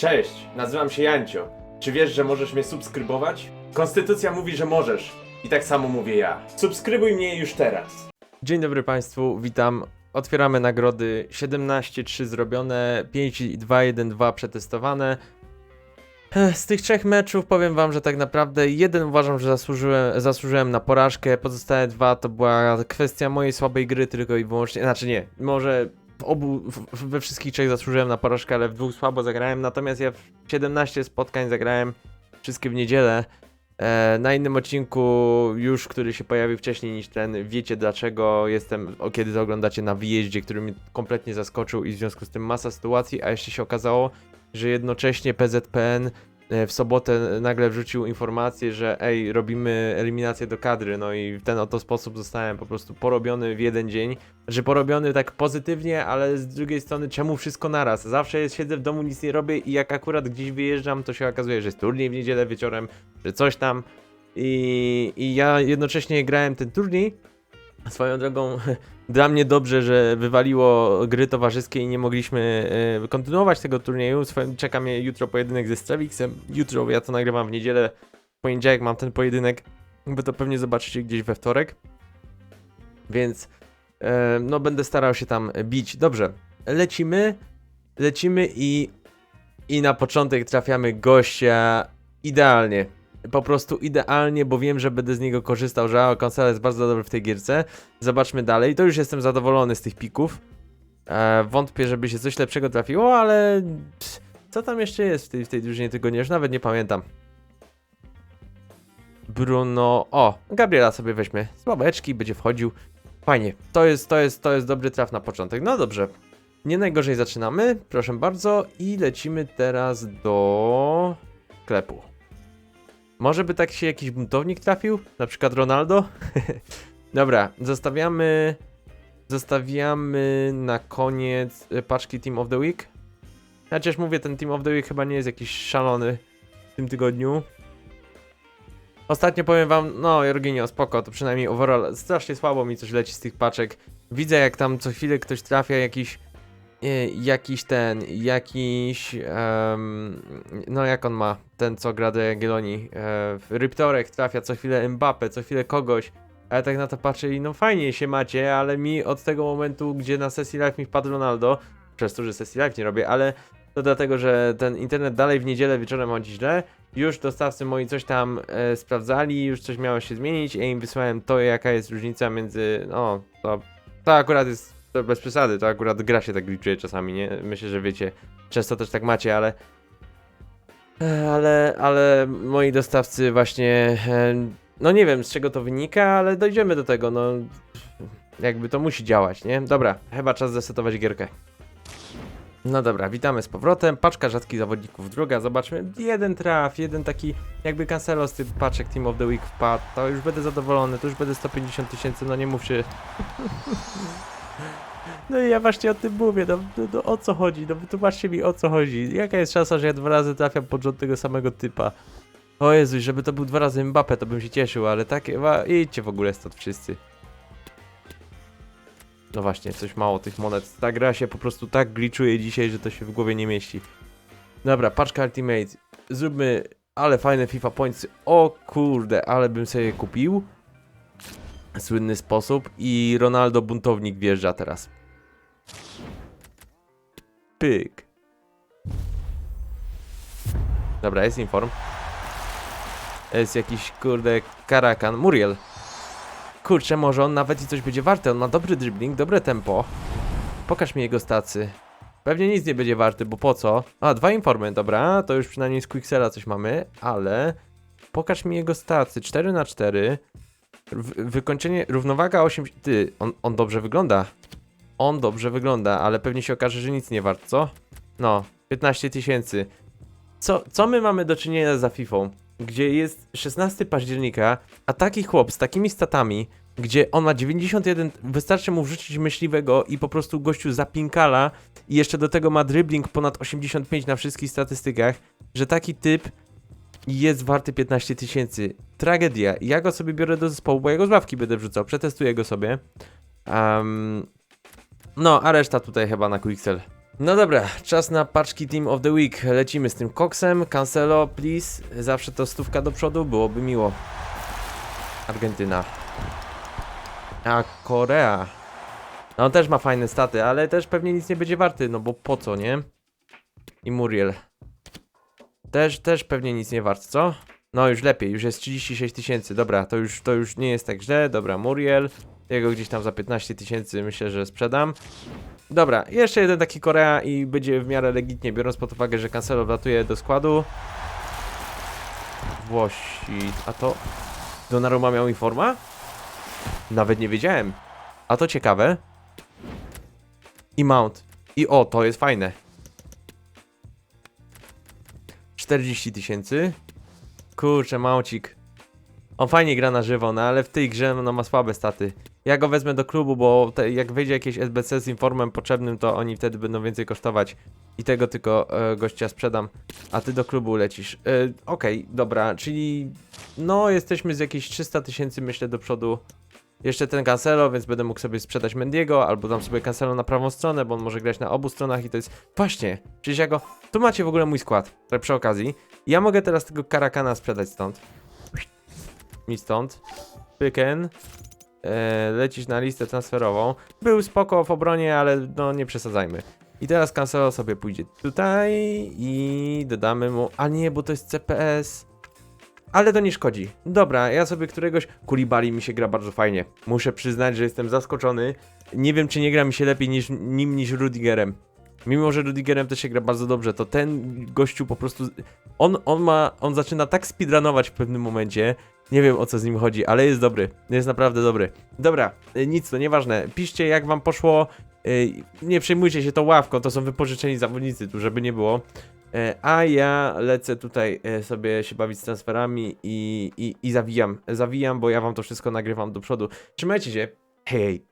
Cześć, nazywam się Jancio. Czy wiesz, że możesz mnie subskrybować? Konstytucja mówi, że możesz. I tak samo mówię ja. Subskrybuj mnie już teraz. Dzień dobry Państwu, witam. Otwieramy nagrody 17-3 zrobione, 5-2-1-2 przetestowane. Z tych trzech meczów powiem wam, że tak naprawdę jeden uważam, że zasłużyłem, zasłużyłem na porażkę, pozostałe dwa to była kwestia mojej słabej gry tylko i wyłącznie, znaczy nie, może obu, we wszystkich trzech zasłużyłem na porażkę, ale w dwóch słabo zagrałem, natomiast ja w 17 spotkań zagrałem, wszystkie w niedzielę. E, na innym odcinku już, który się pojawił wcześniej niż ten, wiecie dlaczego jestem, o, kiedy to oglądacie na wyjeździe, który mnie kompletnie zaskoczył i w związku z tym masa sytuacji, a jeszcze się okazało, że jednocześnie PZPN w sobotę nagle wrzucił informację, że ej, robimy eliminację do kadry, no i w ten oto sposób zostałem po prostu porobiony w jeden dzień, że porobiony tak pozytywnie, ale z drugiej strony czemu wszystko naraz? Zawsze jest, siedzę w domu, nic nie robię i jak akurat gdzieś wyjeżdżam, to się okazuje, że jest turniej w niedzielę wieczorem, że coś tam. I, i ja jednocześnie grałem ten turniej, Swoją drogą, dla mnie dobrze, że wywaliło gry towarzyskie i nie mogliśmy e, kontynuować tego turnieju. Swoim, czeka mnie jutro pojedynek ze Straviksem. Jutro ja to nagrywam w niedzielę. W poniedziałek mam ten pojedynek. Wy to pewnie zobaczycie gdzieś we wtorek. Więc e, no będę starał się tam bić. Dobrze, lecimy. Lecimy i, i na początek trafiamy gościa idealnie po prostu idealnie, bo wiem, że będę z niego korzystał, że konsola jest bardzo dobry w tej gierce. Zobaczmy dalej. To już jestem zadowolony z tych pików. E, wątpię, żeby się coś lepszego trafiło, ale ps, co tam jeszcze jest w tej, w tej drużynie tygodnia? Już nawet nie pamiętam. Bruno. O, Gabriela sobie weźmie. Sławeczki, będzie wchodził. Fajnie. To jest, to jest, to jest dobry traf na początek. No dobrze. Nie najgorzej zaczynamy, proszę bardzo. I lecimy teraz do sklepu. Może by tak się jakiś buntownik trafił? Na przykład Ronaldo? Dobra, zostawiamy. Zostawiamy na koniec y, paczki Team of the Week. Chociaż mówię, ten Team of the Week chyba nie jest jakiś szalony w tym tygodniu. Ostatnio powiem wam, no Jorginio, spoko, to przynajmniej overall strasznie słabo mi coś leci z tych paczek. Widzę jak tam co chwilę ktoś trafia jakiś e, jakiś ten, jakiś, em, no jak on ma, ten co gra do Jagiellonii, e, Ryptorek trafia co chwilę Mbappe, co chwilę kogoś, a ja tak na to patrzę i no fajnie się macie, ale mi od tego momentu, gdzie na sesji live mi wpadł Ronaldo, przez to, że sesji live nie robię, ale to dlatego, że ten internet dalej w niedzielę wieczorem chodzi źle, już dostawcy moi coś tam e, sprawdzali, już coś miało się zmienić, ja im wysłałem to, jaka jest różnica między, no, to, to akurat jest to bez przesady, to akurat gra się tak liczuje czasami, nie? Myślę, że wiecie, często też tak macie, ale ale, ale moi dostawcy właśnie, e, no nie wiem z czego to wynika, ale dojdziemy do tego, no jakby to musi działać, nie? Dobra, chyba czas zesetować gierkę. No dobra, witamy z powrotem. Paczka rzadkich zawodników druga. Zobaczmy. Jeden traf, jeden taki jakby Cancelo z tych paczek Team of the Week wpadł. To już będę zadowolony, to już będę 150 tysięcy, no nie mów się. No i ja właśnie o tym mówię, no, no, no o co chodzi, no wytłumaczcie mi o co chodzi. Jaka jest szansa, że ja dwa razy trafiam pod rząd tego samego typa? O Jezu, żeby to był dwa razy Mbappe, to bym się cieszył, ale takie, wa- idźcie w ogóle stąd wszyscy. No właśnie, coś mało tych monet. Ta gra się po prostu tak glitchuje dzisiaj, że to się w głowie nie mieści. Dobra, paczka Ultimate. Zróbmy, ale fajne FIFA Points. O kurde, ale bym sobie kupił. Słynny sposób. I Ronaldo buntownik wjeżdża teraz. Pyk. Dobra, jest inform. Jest jakiś, kurde, karakan. Muriel. Kurczę, może on nawet i coś będzie warty. On ma dobry dribbling, dobre tempo. Pokaż mi jego stacy. Pewnie nic nie będzie warty, bo po co? A, dwa informy, dobra. To już przynajmniej z Quicksela coś mamy, ale... Pokaż mi jego stacy. 4 na 4 w, Wykończenie, równowaga 8... Ty, on, on dobrze wygląda. On dobrze wygląda, ale pewnie się okaże, że nic nie wart, co? No, 15 tysięcy. Co, co my mamy do czynienia za FIFA? Gdzie jest 16 października, a taki chłop z takimi statami, gdzie on ma 91, wystarczy mu wrzucić myśliwego i po prostu gościu zapinkala i jeszcze do tego ma dribbling ponad 85 na wszystkich statystykach, że taki typ jest warty 15 tysięcy. Tragedia. Ja go sobie biorę do zespołu, bo ja go z ławki będę wrzucał, przetestuję go sobie. Em, no, a reszta tutaj chyba na Quixel. No dobra, czas na paczki Team of the Week. Lecimy z tym koksem. Cancelo, please. Zawsze to stówka do przodu, byłoby miło. Argentyna. A Korea. No on też ma fajne staty, ale też pewnie nic nie będzie warty, no bo po co, nie? I Muriel. Też, też pewnie nic nie wart, co? No już lepiej, już jest 36 tysięcy, dobra, to już, to już nie jest tak źle, dobra, Muriel. Jego gdzieś tam za 15 tysięcy myślę, że sprzedam. Dobra, jeszcze jeden taki Korea i będzie w miarę legitnie, biorąc pod uwagę, że Cancelo wlatuje do składu. Włosi, a to... Donnarumma miał informa? Nawet nie wiedziałem. A to ciekawe. I Mount. I o, to jest fajne. 40 tysięcy. Kurczę, Maucik. On fajnie gra na żywo, no ale w tej grze no, ma słabe staty. Ja go wezmę do klubu, bo te, jak wyjdzie jakieś SBC z informem potrzebnym, to oni wtedy będą więcej kosztować. I tego tylko e, gościa sprzedam, a ty do klubu lecisz. E, Okej, dobra, czyli no jesteśmy z jakieś 300 tysięcy myślę do przodu. Jeszcze ten Cancelo, więc będę mógł sobie sprzedać Mendiego, albo dam sobie Cancelo na prawą stronę, bo on może grać na obu stronach i to jest... Właśnie, przecież ja go... Tu macie w ogóle mój skład, tak przy okazji. Ja mogę teraz tego Karakana sprzedać stąd. Mi stąd. Pyken. E, lecisz na listę transferową. Był spoko w obronie, ale no nie przesadzajmy. I teraz Cancelo sobie pójdzie tutaj i dodamy mu... A nie, bo to jest CPS. Ale to nie szkodzi. Dobra, ja sobie któregoś... Kulibali mi się gra bardzo fajnie. Muszę przyznać, że jestem zaskoczony. Nie wiem, czy nie gra mi się lepiej niż, nim niż Rudigerem. Mimo, że Rudigerem też się gra bardzo dobrze, to ten gościu po prostu... On, on ma... On zaczyna tak speedrunować w pewnym momencie. Nie wiem, o co z nim chodzi, ale jest dobry. Jest naprawdę dobry. Dobra, y, nic, to nieważne. Piszcie, jak wam poszło. Y, Nie przejmujcie się tą ławką, to są wypożyczeni zawodnicy tu, żeby nie było. E, A ja lecę tutaj e, sobie się bawić z transferami i, i, i zawijam. Zawijam, bo ja wam to wszystko nagrywam do przodu. Trzymajcie się. Hej.